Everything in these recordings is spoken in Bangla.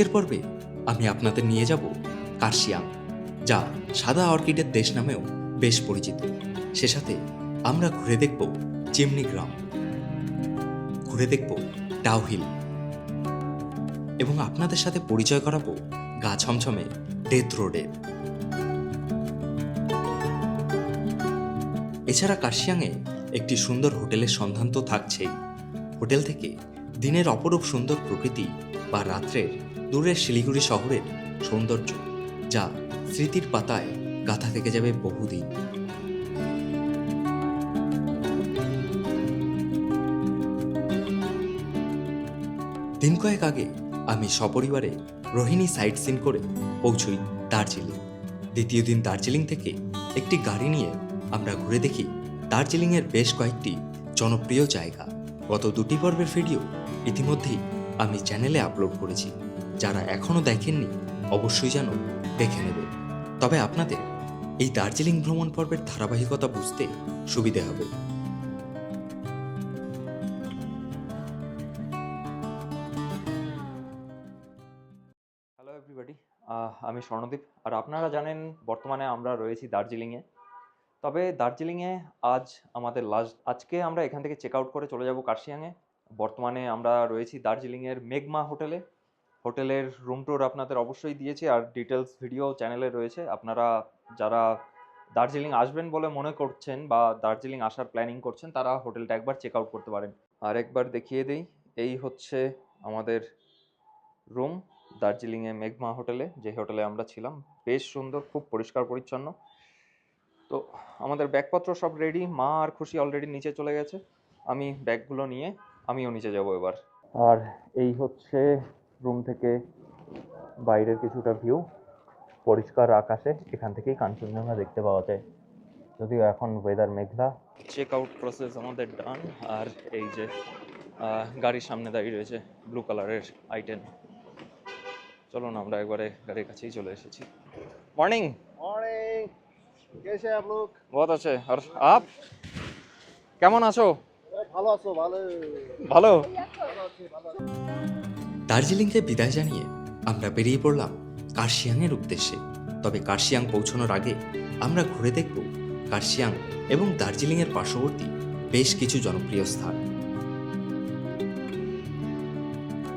আজকের পর্বে আমি আপনাদের নিয়ে যাব কার্শিয়াং যা সাদা অর্কিডের দেশ নামেও বেশ পরিচিত। সে সাথে আমরা ঘুরে দেখব চিমনি গ্রাম। ঘুরে দেখব ডাউহিল এবং আপনাদের সাথে পরিচয় করাবো গা ছমছমে ডেথ রোডের এছাড়া কার্শিয়াংয়ে একটি সুন্দর হোটেলের সন্ধান তো থাকছেই। হোটেল থেকে দিনের অপরূপ সুন্দর প্রকৃতি বা রাত্রের দূরের শিলিগুড়ি শহরের সৌন্দর্য, যা স্মৃতির পাতায় গাথা থেকে যাবে বহুদিন। দিন কয়েক আগে আমি সপরিবারে রোহিণী সাইট সিন করে পৌঁছই দার্জিলিং। দ্বিতীয় দিন দার্জিলিং থেকে একটি গাড়ি নিয়ে আমরা ঘুরে দেখি দার্জিলিংয়ের বেশ কয়েকটি জনপ্রিয় জায়গা। গত দুটি পর্বের ভিডিও ইতিমধ্যেই আমি চ্যানেলে আপলোড করেছি। যারা এখনও দেখেননি, অবশ্যই যেন দেখে নেবে। তবে আপনাদের এই দার্জিলিং ভ্রমণ পর্বের ধারাবাহিকতা বুঝতে সুবিধে হবে। হ্যালো এভরিবাডি আমি স্বর্ণদীপ। আর আপনারা জানেন, বর্তমানে আমরা রয়েছি দার্জিলিংয়ে। তবে দার্জিলিংয়ে আজ আমাদের লাস্ট আজকে আমরা এখান থেকে চেক আউট করে চলে যাব কার্শিয়াংয়ে। বর্তমানে আমরা রয়েছি দার্জিলিংয়ের মেঘমা হোটেলে। হোটেলের রুম ট্যুর আপনাদের অবশ্যই দিয়েছি আর ডিটেলস ভিডিও চ্যানেলে রয়েছে। আপনারা যারা দার্জিলিং আসবেন বলে মনে করছেন বা দার্জিলিং আসার প্ল্যানিং করছেন, তারা হোটেলটা একবার চেক আউট করতে পারেন। আর একবার দেখিয়ে দিই, এই হচ্ছে আমাদের রুম দার্জিলিংয়ে মেঘমা হোটেলে। যে হোটেলে আমরা ছিলাম, বেশ সুন্দর, খুব পরিষ্কার, পরিচ্ছন্ন। তো আমাদের ব্যাগপত্র সব রেডি মা আর খুশি অলরেডি নিচে চলে গেছে। আমি ব্যাগগুলো নিয়ে আমিও নিচে যাব এবার আর এই হচ্ছে রুম থেকে বাইরের কিছুটা ভিউ পরিষ্কার আকাশে এখান থেকেই কাঞ্চনজঙ্ঘা দেখতে পাওয়া যায় যদিও এখন ওয়েদার মেঘলা চেক আউট প্রসেস আমাদের ডান আর এই যে আহ, গাড়ির সামনে দাঁড়িয়ে রয়েছে ব্লু কালারের আইটেম চলুন আমরা একবারে গাড়ির কাছেই চলে এসেছি মর্নিং मॉर्निंग कैसे हैं आप लोग বহুত আছে আর আপ কেমন আছো ভালো আছো ভালো। ভালো? দার্জিলিংকে বিদায় জানিয়ে আমরা বেরিয়ে পড়লাম কার্শিয়াংয়ের উদ্দেশ্যে। তবে কার্শিয়াং পৌঁছানোর আগে আমরা ঘুরে দেখব কার্শিয়াং এবং দার্জিলিংয়ের পার্শ্ববর্তী বেশ কিছু জনপ্রিয় স্থান।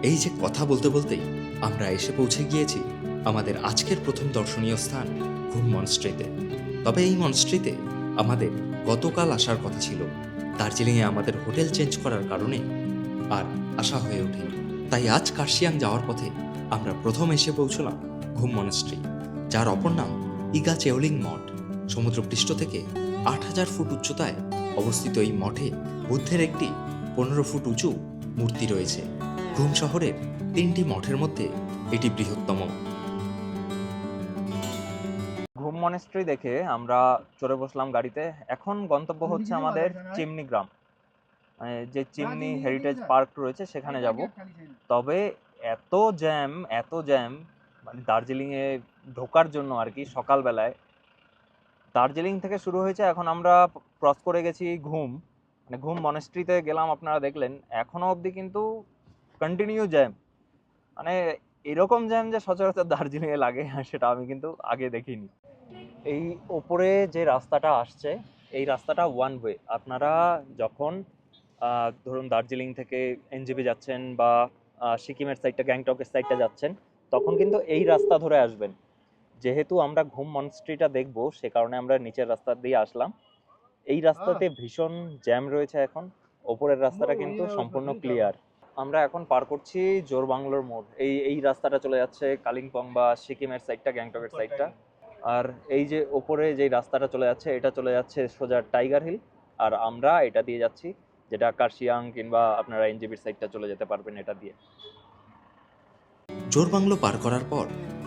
এই যে কথা বলতে বলতেই আমরা এসে পৌঁছে গিয়েছি আমাদের আজকের প্রথম দর্শনীয় স্থান ঘুম মনস্ট্রিতে তবে এই মনস্ট্রিতে আমাদের গতকাল আসার কথা ছিল দার্জিলিংয়ে আমাদের হোটেল চেঞ্জ করার কারণে আর আশা হয়ে ওঠেনি। তাই আজ কার্শিয়াং যাওয়ার পথে আমরা প্রথম এসে পৌঁছলাম ঘুম মনস্ট্রি, যার অপর নাম ইগা চেওলিং মঠ। সমুদ্রপৃষ্ঠ থেকে আট হাজার ফুট উচ্চতায় অবস্থিত এই মঠে বুদ্ধের একটি পনেরো ফুট উঁচু মূর্তি রয়েছে। ঘুম শহরের তিনটি মঠের মধ্যে এটি বৃহত্তম। মনেস্ট্রি দেখে আমরা চড়ে বসলাম গাড়িতে। এখন গন্তব্য হচ্ছে আমাদের চিমনি গ্রাম। মানে যে চিমনি হেরিটেজ পার্ক রয়েছে সেখানে যাব। তবে এত জ্যাম এত জ্যাম মানে দার্জিলিংয়ে ঢোকার জন্য আর কি সকালবেলায়। দার্জিলিং থেকে শুরু হয়েছে এখন আমরা ক্রস করে গেছি ঘুম। মানে ঘুম মনেস্ট্রিতে গেলাম আপনারা দেখলেন। এখনও অবধি কিন্তু কন্টিনিউ জ্যাম মানে এরকম জ্যাম যে সচরাচর দার্জিলিংয়ে লাগে সেটা আমি কিন্তু আগে দেখিনি। এই ওপরে যে রাস্তাটা আসছে এই রাস্তাটা ওয়ান ওয়ে আপনারা যখন আহ, ধরুন দার্জিলিং থেকে এনজিপি যাচ্ছেন বা সিকিমের সাইডটা গ্যাংটকের সাইডটা যাচ্ছেন তখন কিন্তু এই রাস্তা ধরে আসবেন। যেহেতু আমরা ঘুম মনস্ট্রিটা দেখব সে কারণে আমরা নিচের রাস্তা দিয়ে আসলাম। এই রাস্তাতে ভীষণ জ্যাম রয়েছে এখন। ওপরের রাস্তাটা কিন্তু সম্পূর্ণ ক্লিয়ার আমরা এখন পার করছি জোর বাংলোর মোড়। এই এই রাস্তাটা চলে যাচ্ছে কালিম্পং বা সিকিমের সাইডটা গ্যাংটকের সাইডটা আর এই যে ওপরে যে রাস্তাটা চলে যাচ্ছে, এটা চলে যাচ্ছে সোজা টাইগার হিল। আর আমরা এটা দিয়ে যাচ্ছি, যেটা কার্শিয়াং কিংবা আপনারা এনজিবির সাইডটা চলে যেতে পারবেন এটা দিয়ে। জোরবাংলো পার করার পর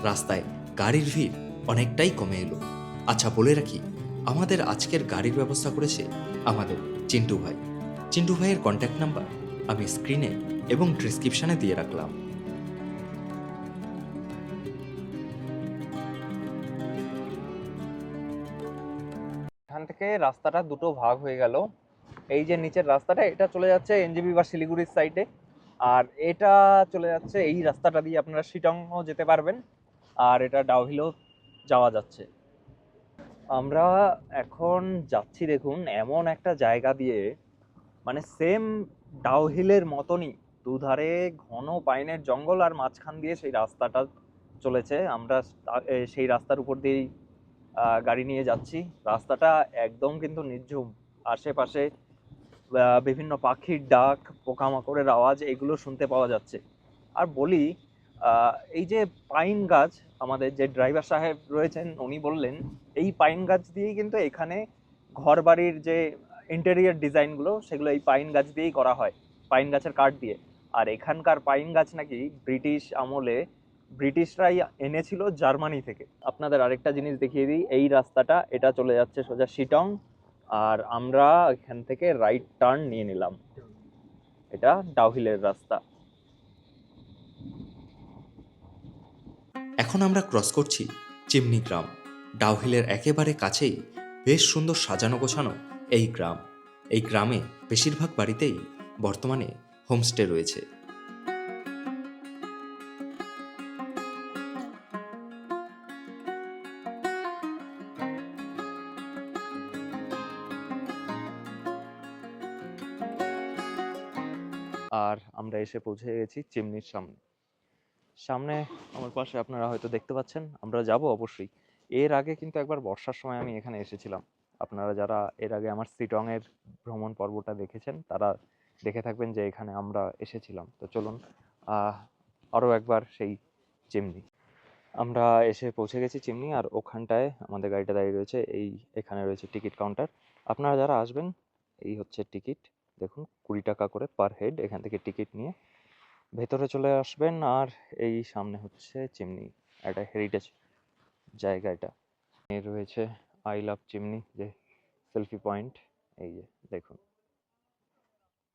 রাস্তায় গাড়ির ভিড় অনেকটাই কমে এলো। আচ্ছা বলে রাখি, আমাদের আজকের গাড়ির ব্যবস্থা করেছে আমাদের চিন্টু ভাই। চিন্টু ভাইয়ের কন্ট্যাক্ট নাম্বার আমি স্ক্রিনে এবং ডিসক্রিপশনে দিয়ে রাখলাম। থেকে রাস্তাটা দুটো ভাগ হয়ে গেল। এই যে নিচের রাস্তাটা, এটা চলে যাচ্ছে এনজিবি বা শিলিগুড়ির সাইডে আর এটা চলে যাচ্ছে এই রাস্তাটা দিয়ে আপনারা শিটংও যেতে পারবেন। আর এটা ডাউহিলও যাওয়া যাচ্ছে। আমরা এখন যাচ্ছি দেখুন, এমন একটা জায়গা দিয়ে মানে সেম ডাউহিলের মতনই, দুধারে ঘন পাইনের জঙ্গল আর মাঝখান দিয়ে সেই রাস্তাটা চলেছে। আমরা সেই রাস্তার উপর দিয়েই গাড়ি নিয়ে যাচ্ছি। রাস্তাটা একদম কিন্তু নির্ঝুম। আশেপাশে বিভিন্ন পাখির ডাক, পোকামাকড়ের আওয়াজ, এগুলো শুনতে পাওয়া যাচ্ছে। আর বলি এই যে পাইন গাছ, আমাদের যে ড্রাইভার সাহেব রয়েছেন, উনি বললেন, এই পাইন গাছ দিয়েই কিন্তু এখানে ঘর বাড়ির যে ইন্টেরিয়ার ডিজাইনগুলো সেগুলো এই পাইন গাছ দিয়েই করা হয়, পাইন গাছের কাঠ দিয়ে। আর এখানকার পাইন গাছ নাকি ব্রিটিশ আমলে ব্রিটিশরাই এনেছিল জার্মানি থেকে। আপনাদের আরেকটা জিনিস দেখিয়ে দিই, এই রাস্তাটা, এটা চলে যাচ্ছে সোজা শিটং, আর আমরা এখান থেকে রাইট টার্ন নিয়ে নিলাম। এটা ডাউহিলের রাস্তা। এখন আমরা ক্রস করছি চিমনি গ্রাম। ডাউহিলের একেবারে কাছেই বেশ সুন্দর সাজানো গোছানো এই গ্রাম। এই গ্রামে বেশিরভাগ বাড়িতেই বর্তমানে হোমস্টে রয়েছে। এসে পৌঁছে গেছি চিমনির সামনে। সামনে আমার পাশে আপনারা হয়তো দেখতে পাচ্ছেন, আমরা যাব অবশ্যই। এর আগে কিন্তু একবার বর্ষার সময় আমি এখানে এসেছিলাম। আপনারা যারা এর আগে আমার সিটং এর ভ্রমণ পর্বটা দেখেছেন, তারা দেখে থাকবেন যে এখানে আমরা এসেছিলাম। তো চলুন আরও একবার সেই চিমনি। আমরা এসে পৌঁছে গেছি চিমনি, আর ওখানটায় আমাদের গাড়িটা দাঁড়িয়ে রয়েছে। এই এখানে রয়েছে টিকিট কাউন্টার। আপনারা যারা আসবেন, এই হচ্ছে টিকিট। দেখুন, কুড়ি টাকা করে পার হেড এখান থেকে টিকিট নিয়ে ভেতরে চলে আসবেন। আর এই সামনে হচ্ছে চিমনি একটা হেরিটেজ জায়গা এটা। রয়েছে আই লাভ চিমনি যে সেলফি পয়েন্ট এই যে দেখুন।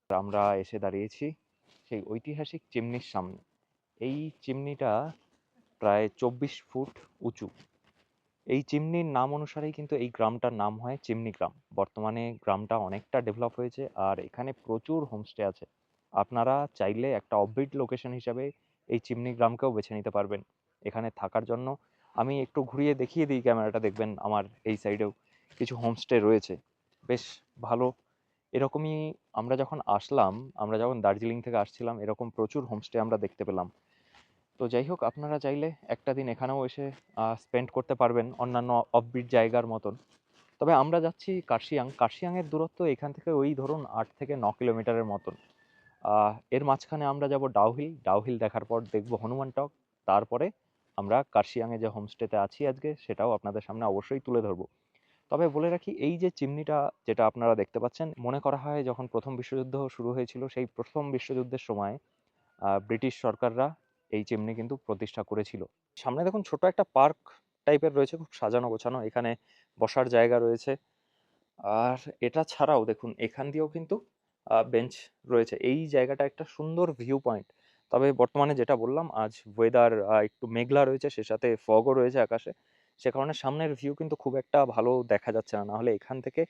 আমরা এসে দাঁড়িয়েছি সেই ঐতিহাসিক চিমনির সামনে। এই চিমনিটা প্রায় চব্বিশ ফুট উঁচু। এই চিমনির নাম অনুসারেই কিন্তু এই গ্রামটার নাম হয় চিমনি গ্রাম। বর্তমানে গ্রামটা অনেকটা ডেভেলপ হয়েছে আর এখানে প্রচুর হোমস্টে আছে। আপনারা চাইলে একটা অফবিট লোকেশন হিসাবে এই চিমনি গ্রামকেও বেছে নিতে পারবেন। এখানে থাকার জন্য আমি একটু ঘুরিয়ে দেখিয়ে দিই ক্যামেরাটা, দেখবেন আমার এই সাইডেও কিছু হোমস্টে রয়েছে। বেশ ভালো। এরকমই আমরা যখন আসলাম, আমরা যখন দার্জিলিং থেকে আসছিলাম, এরকম প্রচুর হোমস্টে আমরা দেখতে পেলাম। তো যাই হোক আপনারা চাইলে একটা দিন এখানেও এসে স্পেন্ড করতে পারবেন অন্যান্য অফবিট জায়গার মতন। তবে আমরা যাচ্ছি কার্শিয়াং। কার্শিয়াংয়ের দূরত্ব এখান থেকে ওই ধরুন আট থেকে ন কিলোমিটারের মতন। এর মাঝখানে আমরা যাব ডাউহিল ডাউহিল দেখার পর দেখব হনুমান টক। তারপরে আমরা কার্শিয়াংয়ে যে হোমস্টেতে আছি আজকে, সেটাও আপনাদের সামনে অবশ্যই তুলে ধরবো। তবে বলে রাখি, এই যে চিমনিটা যেটা আপনারা দেখতে পাচ্ছেন, মনে করা হয় যখন প্রথম বিশ্বযুদ্ধ শুরু হয়েছিল, সেই প্রথম বিশ্বযুদ্ধের সময় ব্রিটিশ সরকাররা এই চিমনি কিন্তু প্রতিষ্ঠা করেছিল। সামনে দেখুন ছোট একটা পার্ক টাইপের রয়েছে, খুব সাজানো গোছানো, এখানে বসার জায়গা রয়েছে। আর এটা ছাড়াও দেখুন, এখান দিয়েও কিন্তু বেঞ্চ রয়েছে। এই জায়গাটা একটা সুন্দর ভিউ পয়েন্ট তবে বর্তমানে যেটা বললাম, আজ ওয়েদার একটু মেঘলা রয়েছে, সে সাথে ফগও রয়েছে আকাশে। সে কারণে সামনের ভিউ কিন্তু খুব একটা ভালো দেখা যাচ্ছে না। নাহলে এখান থেকে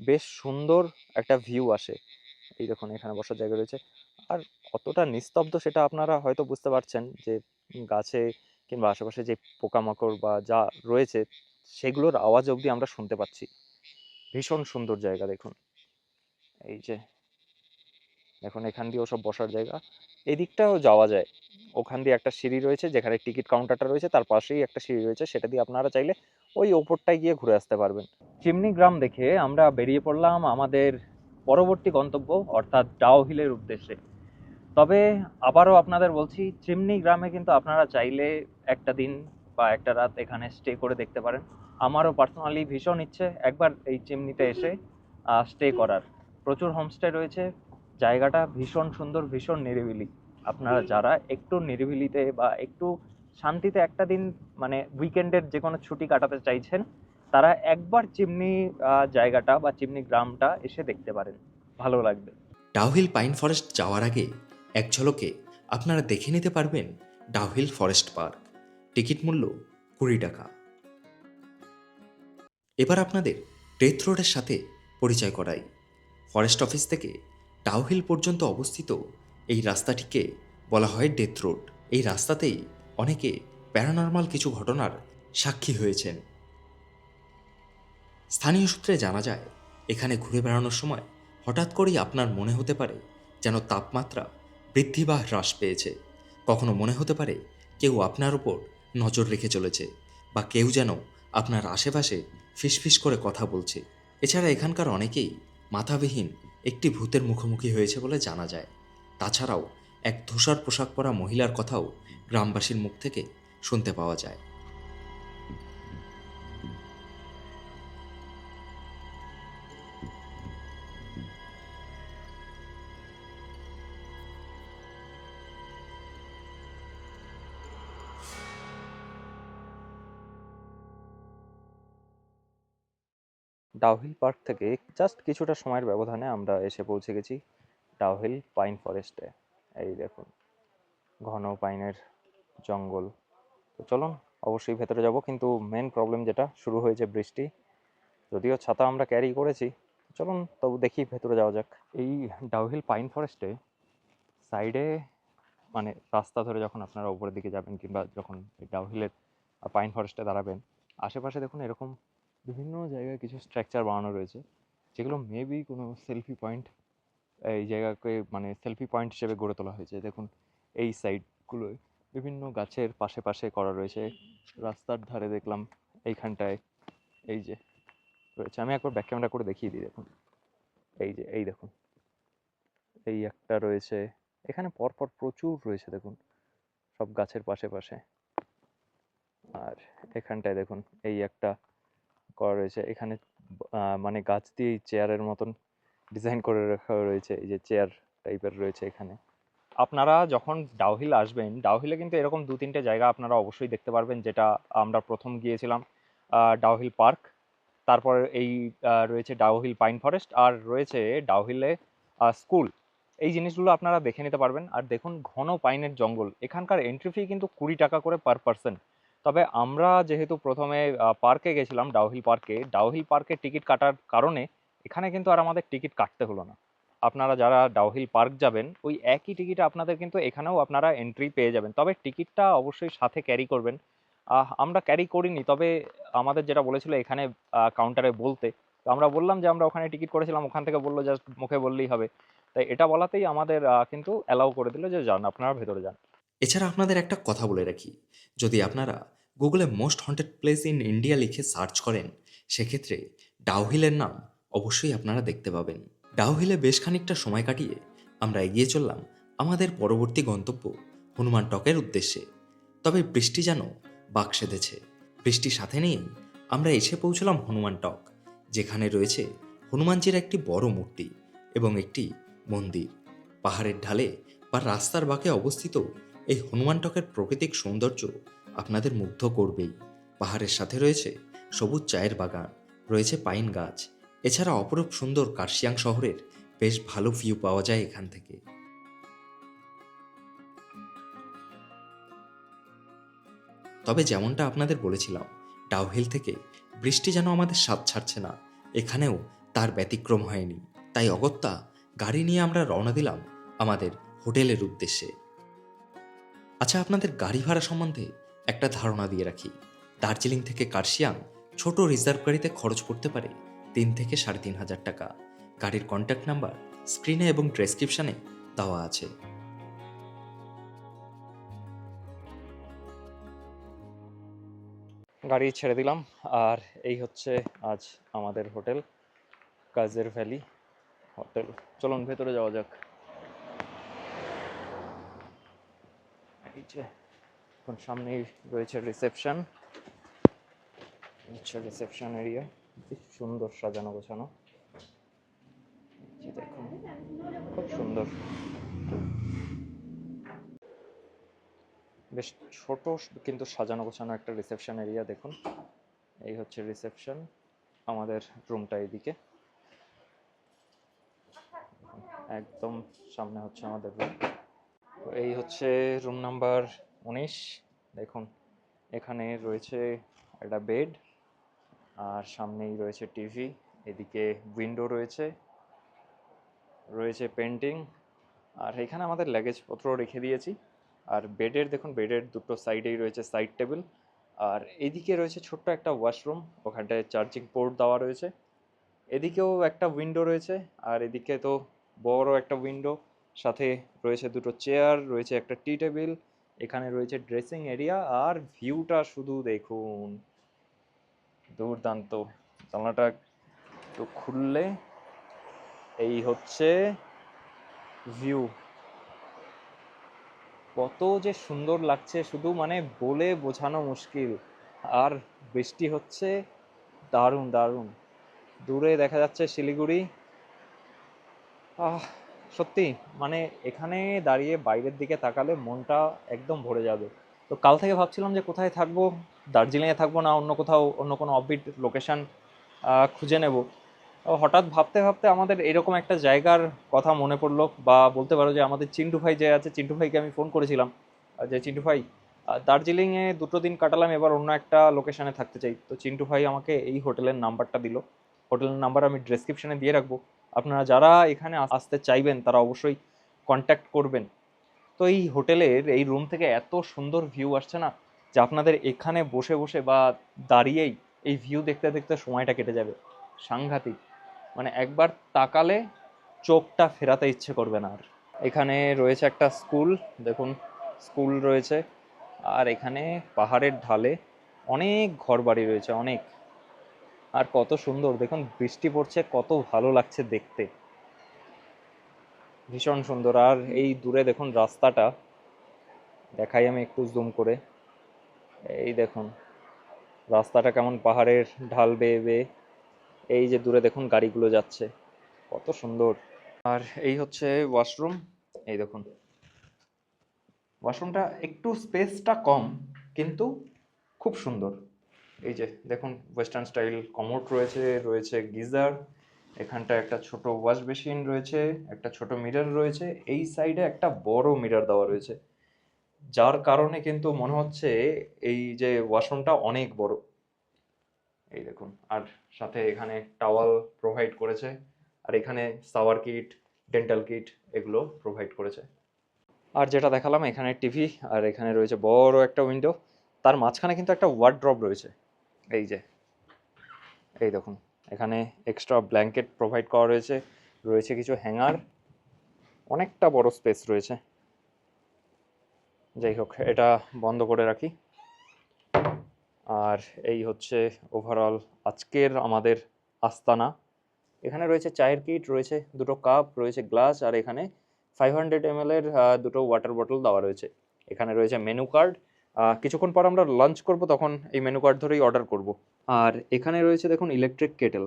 বেশ সুন্দর একটা ভিউ আসে। এই দেখুন, এখানে বসার জায়গা রয়েছে। আর কতটা নিস্তব্ধ সেটা আপনারা হয়তো বুঝতে পারছেন যে গাছে কিংবা আশেপাশে যে পোকামাকড় বা যা রয়েছে, সেগুলোর আওয়াজ অবধি আমরা শুনতে পাচ্ছি। ভীষণ সুন্দর জায়গা দেখুন। এই যে, দেখুন, এখান দিয়েও সব বসার জায়গা। এদিকটাও যাওয়া যায়। ওখান দিয়ে একটা সিঁড়ি রয়েছে, যেখানে টিকিট কাউন্টারটা রয়েছে, তার পাশেই একটা সিঁড়ি রয়েছে, সেটা দিয়ে আপনারা চাইলে ওই ওপরটায় গিয়ে ঘুরে আসতে পারবেন। চিমনি গ্রাম দেখে আমরা বেরিয়ে পড়লাম আমাদের পরবর্তী গন্তব্য, অর্থাৎ ডাও হিলের উদ্দেশ্যে। তবে আবারও আপনাদের বলছি চিমনি গ্রামে কিন্তু আপনারা চাইলে একটা দিন বা একটা রাত এখানে স্টে করে দেখতে পারেন। আমারও পার্সোনালি ভীষণ ইচ্ছে একবার এই চিমনিতে এসে স্টে করার। প্রচুর হোমস্টে রয়েছে, জায়গাটা ভীষণ সুন্দর, ভীষণ নিরিবিলি। আপনারা যারা একটু নিরিবিলিতে বা একটু শান্তিতে একটা দিন মানে উইকেন্ডের যে কোনো ছুটি কাটাতে চাইছেন তারা একবার চিমনি জায়গাটা বা চিমনি গ্রামটা এসে দেখতে পারেন। ভালো লাগবে। ডাউহিল পাইন ফরেস্ট যাওয়ার আগে এক ঝলকে আপনারা দেখে নিতে পারবেন ডাউহিল ফরেস্ট পার্ক টিকিট মূল্য কুড়ি টাকা। এবার আপনাদের ডেথ রোডের সাথে পরিচয় করাই। ফরেস্ট অফিস থেকে ডাউহিল পর্যন্ত অবস্থিত এই রাস্তাটিকে বলা হয় ডেথ রোড এই রাস্তাতেই অনেকে প্যারানর্মাল কিছু ঘটনার সাক্ষী হয়েছেন। স্থানীয় সূত্রে জানা যায়, এখানে ঘুরে বেড়ানোর সময় হঠাৎ করেই আপনার মনে হতে পারে যেন তাপমাত্রা বৃদ্ধি বা হ্রাস পেয়েছে। কখনো মনে হতে পারে কেউ আপনার উপর নজর রেখে চলেছে বা কেউ যেন আপনার আশেপাশে ফিসফিস করে কথা বলছে। এছাড়া এখানকার অনেকেই মাথাবিহীন একটি ভূতের মুখোমুখি হয়েছে বলে জানা যায়। তাছাড়াও এক ধূসর পোশাক পরা মহিলার কথাও গ্রামবাসীর মুখ থেকে শুনতে পাওয়া যায়। ডাউহিল পার্ক থেকে জাস্ট কিছুটা সময়ের ব্যবধানে আমরা এসে পৌঁছে গেছি ডাউহিল পাইন ফরেস্টে এই দেখুন, ঘন পাইনের জঙ্গল। তো চলুন, অবশ্যই ভেতরে যাব, কিন্তু মেন প্রবলেম যেটা, শুরু হয়েছে বৃষ্টি। যদিও ছাতা আমরা ক্যারি করেছি, চলুন তবু দেখি ভেতরে যাওয়া যাক। এই ডাউহিল পাইন ফরেস্টে সাইডে মানে রাস্তা ধরে যখন আপনারা উপরের দিকে যাবেন কিংবা যখন ডাউহিলের পাইন ফরেস্টে দাঁড়াবেন, আশেপাশে দেখুন এরকম বিভিন্ন জায়গায় কিছু স্ট্রাকচার বানানো রয়েছে, যেগুলো মেবি কোনো সেলফি পয়েন্ট এই জায়গাকে মানে সেলফি পয়েন্ট হিসেবে গড়ে তোলা হয়েছে। দেখুন, এই সাইডগুলোয় বিভিন্ন গাছের পাশে পাশে করা রয়েছে। রাস্তার ধারে দেখলাম এইখানটায় এই যে রয়েছে। আমি একবার ব্যাক ক্যামেরা করে দেখিয়ে দিই, দেখুন। এই যে, এই দেখুন। এই একটা রয়েছে। এখানে পরপর প্রচুর রয়েছে, দেখুন। সব গাছের পাশে পাশে। আর এখানটায় দেখুন, এই একটা করা রয়েছে। এখানে মানে গাছ দিয়ে চেয়ারের মতন ডিজাইন করে রাখা রয়েছে। এই যে চেয়ার টাইপের রয়েছে এখানে। আপনারা যখন ডাউহিল আসবেন ডাউহিলে কিন্তু এরকম দু তিনটে জায়গা আপনারা অবশ্যই দেখতে পারবেন, যেটা আমরা প্রথম গিয়েছিলাম ডাউহিল পার্ক তারপর এই রয়েছে ডাউহিল পাইন ফরেস্ট আর রয়েছে ডাউহিলে স্কুল এই জিনিসগুলো আপনারা দেখে নিতে পারবেন। আর দেখুন, ঘন পাইনের জঙ্গল। এখানকার এন্ট্রি ফি কিন্তু কুড়ি টাকা করে পার পার্সন তবে আমরা যেহেতু প্রথমে পার্কে গেছিলাম ডাউহিল পার্কে ডাউহিল পার্কে টিকিট কাটার কারণে এখানে কিন্তু আর আমাদের টিকিট কাটতে হলো না। আপনারা যারা ডাউহিল পার্ক যাবেন, ওই একই টিকিট আপনাদের কিন্তু এখানেও আপনারা এন্ট্রি পেয়ে যাবেন। তবে টিকিটটা অবশ্যই সাথে ক্যারি করবেন। আমরা ক্যারি করিনি, তবে আমাদের যেটা বলেছিল এখানে কাউন্টারে বলতে তো আমরা বললাম যে আমরা ওখানে টিকিট করেছিলাম, ওখান থেকে বলল, জাস্ট মুখে বললেই হবে। তাই এটা বলাতেই আমাদের কিন্তু অ্যালাউ করে দিল যে যান, আপনারা ভেতরে যান। এছাড়া আপনাদের একটা কথা বলে রাখি। যদি আপনারা গুগলে most haunted place in India লিখে সার্চ করেন, সেক্ষেত্রে ডাউহিলের নাম অবশ্যই আপনারা দেখতে পাবেন। ডাউহিলে বেশ খানিকটা সময় কাটিয়ে আমরা এগিয়ে চললাম আমাদের পরবর্তী গন্তব্য হনুমান টকের উদ্দেশ্যে। তবে বৃষ্টি যেন বাক সেধেছে। বৃষ্টি সাথে নিয়েই আমরা এসে পৌঁছলাম হনুমান টক, যেখানে রয়েছে হনুমানজির একটি বড় মূর্তি এবং একটি মন্দির। পাহাড়ের ঢালে বা রাস্তার বাঁকে অবস্থিত এই হনুমান টকের প্রাকৃতিক সৌন্দর্য আপনাদের মুগ্ধ করবেই। পাহাড়ের সাথে রয়েছে সবুজ চায়ের বাগান, রয়েছে পাইন গাছ, এছাড়া অপরূপ সুন্দর কার্শিয়াং শহরের বেশ ভালো ভিউ পাওয়া যায় এখান থেকে। তবে যেমনটা আপনাদের বলেছিলাম ডাউহিল থেকে বৃষ্টি যেন আমাদের স্বাদ ছাড়ছে না, এখানেও তার ব্যতিক্রম হয়নি। তাই অগত্যা গাড়ি নিয়ে আমরা রওনা দিলাম আমাদের হোটেলের উদ্দেশ্যে। আচ্ছা আপনাদের গাড়ি ভাড়া সম্বন্ধে একটা ধারণা দিয়ে রাখি। দার্জিলিং থেকে কার্শিয়াং ছোট রিজার্ভ গাড়িতে খরচ পড়তে পারে তিন থেকে সাড়ে তিন হাজার টাকা। গাড়ির কন্ট্যাক্ট নাম্বার স্ক্রিনে এবং ডেসক্রিপশনে দেওয়া আছে। গাড়ি ছেড়ে দিলাম। আর এই হচ্ছে আজ আমাদের হোটেল, কাজের ভ্যালি হোটেল। চলুন ভেতরে যাওয়া যাক। এই যে সামনেই রয়েছে রিসেপশন হচ্ছে রিসেপশন এরিয়া সুন্দর সাজানো গোছানো। দেখুন, খুব সুন্দর। বেশ ছোট কিন্তু সাজানো গোছানো একটা রিসেপশন এরিয়া দেখুন। এই হচ্ছে রিসেপশন আমাদের রুমটা এইদিকে একদম সামনে হচ্ছে আমাদের রুম এই হচ্ছে রুম নাম্বার উনিশ। দেখুন, এখানে রয়েছে একটা বেড আর সামনেই রয়েছে টিভি এদিকে উইন্ডো রয়েছে রয়েছে পেন্টিং আর এখানে আমাদের লাগেজপত্র রেখে দিয়েছি। আর বেডের দেখুন বেডের দুটো সাইডেই রয়েছে সাইড টেবিল আর এদিকে রয়েছে ছোট্ট একটা ওয়াশরুম ওখানটায় চার্জিং পোর্ট দেওয়া রয়েছে। এদিকেও একটা উইন্ডো রয়েছে, আর এদিকে তো বড় একটা উইন্ডো সাথে রয়েছে দুটো চেয়ার রয়েছে একটা টি টেবিল এখানে রয়েছে ড্রেসিং এরিয়া আর ভিউটা শুধু দেখুন। দুর্দান্ত। জানলাটা একটু খুললে এই হচ্ছে ভিউ কত যে সুন্দর লাগছে, শুধু মানে বলে বোঝানো মুশকিল। আর বৃষ্টি হচ্ছে, দারুণ দারুণ। দূরে দেখা যাচ্ছে শিলিগুড়ি। আহ সত্যি মানে এখানে দাঁড়িয়ে বাইরের দিকে তাকালে মনটা একদম ভরে যাবে। তো কাল থেকে ভাবছিলাম যে কোথায় থাকব, দার্জিলিংয়ে থাকব না, অন্য কোথাও, অন্য কোনো অফবিট লোকেশন খুঁজে নেব। হঠাৎ ভাবতে ভাবতে আমাদের এরকম একটা জায়গার কথা মনে পড়ল বা বলতে পারো যে আমাদের চিন্টু ভাই যে আছে, চিন্টু ভাইকে আমি ফোন করেছিলাম। যে চিন্টু ভাই দার্জিলিংয়ে দুটো দিন কাটালাম, এবার অন্য একটা লোকেশানে থাকতে চাই। তো চিন্টু ভাই আমাকে এই হোটেলের নাম্বারটা দিল। হোটেলের নাম্বার আমি ডেসক্রিপশনে দিয়ে রাখব। আপনারা যারা এখানে আসতে চাইবেন, তারা অবশ্যই কন্ট্যাক্ট করবেন। তো এই হোটেলের, এই রুম থেকে এত সুন্দর ভিউ আসছে না যে আপনাদের এখানে বসে বসে বা দাঁড়িয়েই এই ভিউ দেখতে দেখতে সময়টা কেটে যাবে। সাংঘাতিক। মানে একবার তাকালে চোখটা ফেরাতে ইচ্ছে করবে না আর। এখানে রয়েছে একটা স্কুল দেখুন স্কুল রয়েছে। আর এখানে পাহাড়ের ঢালে অনেক ঘর বাড়ি রয়েছে, অনেক। আর কত সুন্দর, দেখুন বৃষ্টি পড়ছে, কত ভালো লাগছে দেখতে। ভীষণ সুন্দর। আর এই দূরে দেখুন রাস্তাটা, দেখাই আমি একটু জুম করে। এই দেখুন, রাস্তাটা কেমন পাহাড়ের ঢাল বেয়ে বেয়ে। এই যে দূরে দেখুন গাড়িগুলো যাচ্ছে, কত সুন্দর। আর এই হচ্ছে ওয়াশরুম এই দেখুন। ওয়াশরুমটা একটু স্পেসটা কম, কিন্তু খুব সুন্দর। এই যে দেখুন ওয়েস্টার্ন স্টাইল কমোড রয়েছে রয়েছে গিজার, এখানটা একটা ছোট ওয়াশ বেসিন রয়েছে, একটা ছোট মিরর রয়েছে, এই সাইডে একটা বড় মিরর দেওয়া রয়েছে। যার কারণে কিন্তু মনে হচ্ছে এই যে ওয়াশরুমটা অনেক বড়। এই দেখুন, আর সাথে এখানে টাওয়াল প্রোভাইড করেছে, আর এখানে সাওয়ার কিট ডেন্টাল কিট এগুলো প্রোভাইড করেছে। আর যেটা দেখালাম, এখানে টিভি আর এখানে রয়েছে বড় একটা উইন্ডো তার মাঝখানে কিন্তু একটা ওয়ার্ড্রপ রয়েছে। এই যে, এই দেখুন, এখানে এক্সট্রা ব্ল্যাঙ্কেট প্রোভাইড করা রয়েছে রয়েছে কিছু হ্যাঙ্গার অনেকটা বড় স্পেস রয়েছে। যাই হোক, এটা বন্ধ করে রাখি। আর এই হচ্ছে ওভারঅল আজকের আমাদের আস্তানা। এখানে রয়েছে চায়ের কিট রয়েছে দুটো কাপ রয়েছে গ্লাস আর এখানে ফাইভ হান্ড্রেড এর দুটো ওয়াটার বটল দেওয়া রয়েছে। এখানে রয়েছে মেনু কার্ড কিছুক্ষণ পর আমরা লাঞ্চ করব তখন এই মেনু কার্ড ধরেই অর্ডার করব। আর এখানে রয়েছে দেখুন ইলেকট্রিক কেটেল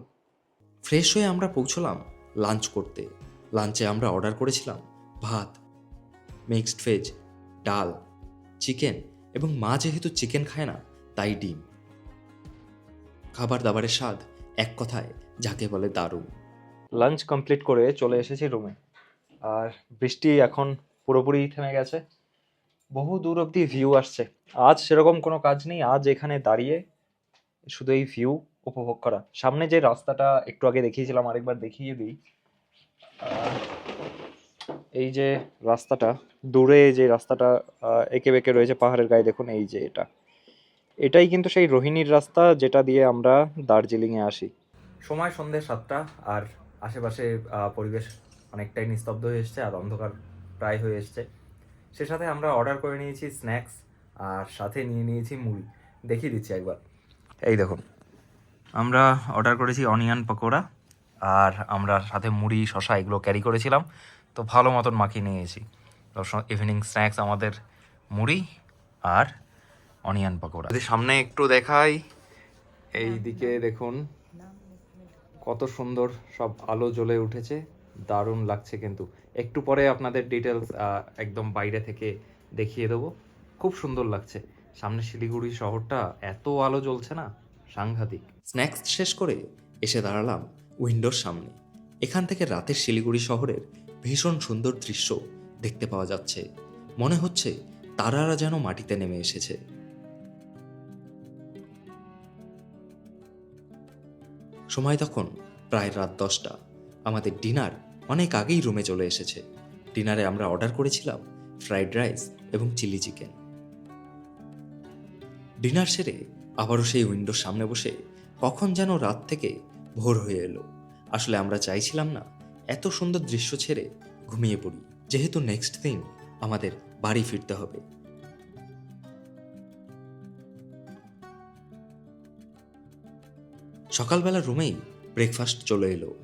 ফ্রেশ হয়ে আমরা পৌঁছলাম লাঞ্চ করতে। লাঞ্চে আমরা অর্ডার করেছিলাম ভাত মিক্সড ভেজ ডাল চিকেন এবং মা যেহেতু চিকেন খায় না তাই ডিম। খাবার দাবারের স্বাদ এক কথায় যাকে বলে দারুণ। লাঞ্চ কমপ্লিট করে চলে এসেছি রুমে আর বৃষ্টি এখন পুরোপুরি থেমে গেছে। বহু দূর অবধি ভিউ আসছে। আজ সেরকম কোনো কাজ নেই, আজ এখানে দাঁড়িয়ে শুধু এই ভিউ উপভোগ করা। সামনে যে রাস্তাটা একটু আগে দেখিয়েছিলাম, আরেকবার দেখিয়ে দিই। এই যে রাস্তাটা, দূরে যে রাস্তাটা এঁকে বেঁকে রয়েছে পাহাড়ের গায়ে, দেখুন এই যে এটা। এটাই কিন্তু সেই রোহিণীর রাস্তা যেটা দিয়ে আমরা দার্জিলিংয়ে আসি। সময় সন্ধে সাতটা, আর আশেপাশে পরিবেশ অনেকটাই নিস্তব্ধ হয়ে এসছে, আর অন্ধকার প্রায় হয়ে এসছে। সে সাথে আমরা অর্ডার করে নিয়েছি স্ন্যাক্স আর সাথে নিয়ে নিয়েছি মুড়ি। দেখিয়ে দিচ্ছি একবার। এই দেখুন, আমরা অর্ডার করেছি অনিয়ন পকোড়া, আর আমরা সাথে মুড়ি শশা এগুলো ক্যারি করেছিলাম। তো ভালো মতন মাখিয়ে নিয়েছি। ইভিনিং স্ন্যাক্স আমাদের মুড়ি আর অনিয়ন পকোড়া। যদি সামনে একটু দেখাই এই দিকে দেখুন, কত সুন্দর সব আলো জ্বলে উঠেছে। দারুণ লাগছে কিন্তু। একটু পরে আপনাদের ডিটেলস একদম বাইরে থেকে দেখিয়ে দেবো। খুব সুন্দর লাগছে। সামনে শিলিগুড়ি শহরটা এত আলো জ্বলছে না, সাংঘাতিক। স্ন্যাক্স শেষ করে এসে দাঁড়ালাম উইন্ডোর সামনে। এখান থেকে রাতের শিলিগুড়ি শহরের ভীষণ সুন্দর দৃশ্য দেখতে পাওয়া যাচ্ছে। মনে হচ্ছে তারারা যেন মাটিতে নেমে এসেছে। সময় তখন প্রায় রাত দশটা। আমাদের ডিনার অনেক আগেই রুমে চলে এসেছে। ডিনারে আমরা অর্ডার করেছিলাম ফ্রাইড রাইস এবং চিলি চিকেন। ডিনার সেরে আবারও সেই উইন্ডোর সামনে বসে কখন যেন রাত থেকে ভোর হয়ে এলো। আসলে আমরা চাইছিলাম না এত সুন্দর দৃশ্য ছেড়ে ঘুমিয়ে পড়ি, যেহেতু নেক্সট দিন আমাদের বাড়ি ফিরতে হবে। সকালবেলা রুমেই ব্রেকফাস্ট চলে এলো।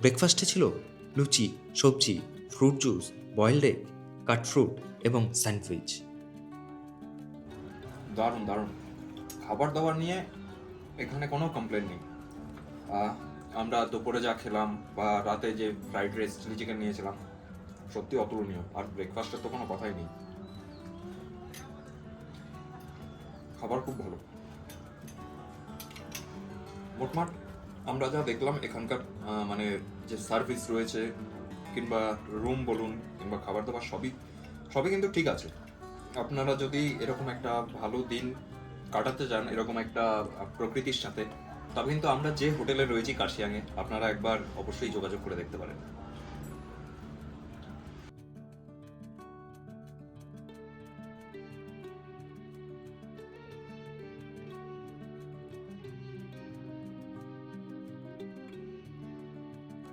ব্রেকফাস্টে ছিল লুচি, সবজি fruit juice boiled egg cut fruit এবং স্যান্ডউইচ দারুণ দারুণ। খাবার দাবার নিয়ে এখানে কোনো কমপ্লেন নেই। আমরা দুপুরে যা খেলাম বা রাতে যে ফ্রাইড রাইস চিলি চিকেন নিয়েছিলাম, সত্যি অতুলনীয়। আর ব্রেকফাস্টের তো কোনো কথাই নেই। খাবার খুব ভালো। মোটমাট আমরা যা দেখলাম এখানকার মানে যে সার্ভিস রয়েছে, কিংবা রুম বলুন, কিংবা খাবার দাবার সবই সবই কিন্তু ঠিক আছে। আপনারা যদি এরকম একটা ভালো দিন কাটাতে চান, এরকম একটা প্রকৃতির সাথে, তবে কিন্তু আমরা যে হোটেলে রয়েছি কার্শিয়াংয়ে, আপনারা একবার অবশ্যই যোগাযোগ করে দেখতে পারেন।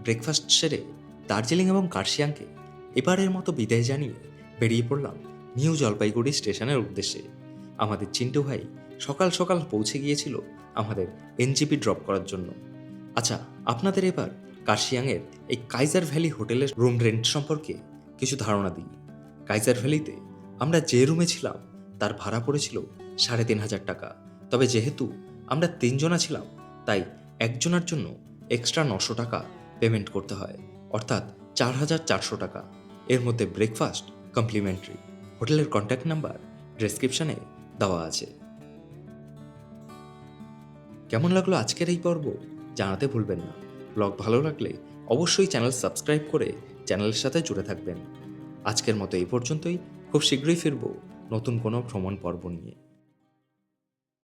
ব্রেকফাস্ট সেরে দার্জিলিং এবং কার্শিয়াংকে এবারের মতো বিদায় জানিয়ে বেরিয়ে পড়লাম নিউ জলপাইগুড়ি স্টেশনের উদ্দেশ্যে। আমাদের চিন্টু ভাই সকাল সকাল পৌঁছে গিয়েছিল আমাদের এনজিপি ড্রপ করার জন্য। আচ্ছা আপনাদের এবার কার্শিয়াংয়ের এই কাইজার ভ্যালি হোটেলের রুম রেন্ট সম্পর্কে কিছু ধারণা দিই। কাইজার ভ্যালিতে আমরা যে রুমে ছিলাম তার ভাড়া পড়েছিল সাড়ে তিন হাজার টাকা। তবে যেহেতু আমরা তিনজনা ছিলাম, তাই একজনের জন্য এক্সট্রা নশো টাকা পেমেন্ট করতে হয়। অর্থাৎ চার হাজার চারশো টাকা। এর মধ্যে ব্রেকফাস্ট, কমপ্লিমেন্টারি। হোটেলের কন্ট্যাক্ট নাম্বার ডেসক্রিপশনে দেওয়া আছে। কেমন লাগল আজকের এই পর্ব? জানাতে ভুলবেন না। ব্লগ ভালো লাগলে অবশ্যই চ্যানেল সাবস্ক্রাইব করে চ্যানেলের সাথে জুড়ে থাকবেন। আজকের মতো এই পর্যন্তই। খুব শীঘ্রই ফিরবো নতুন কোনো ভ্রমণ পর্ব নিয়ে।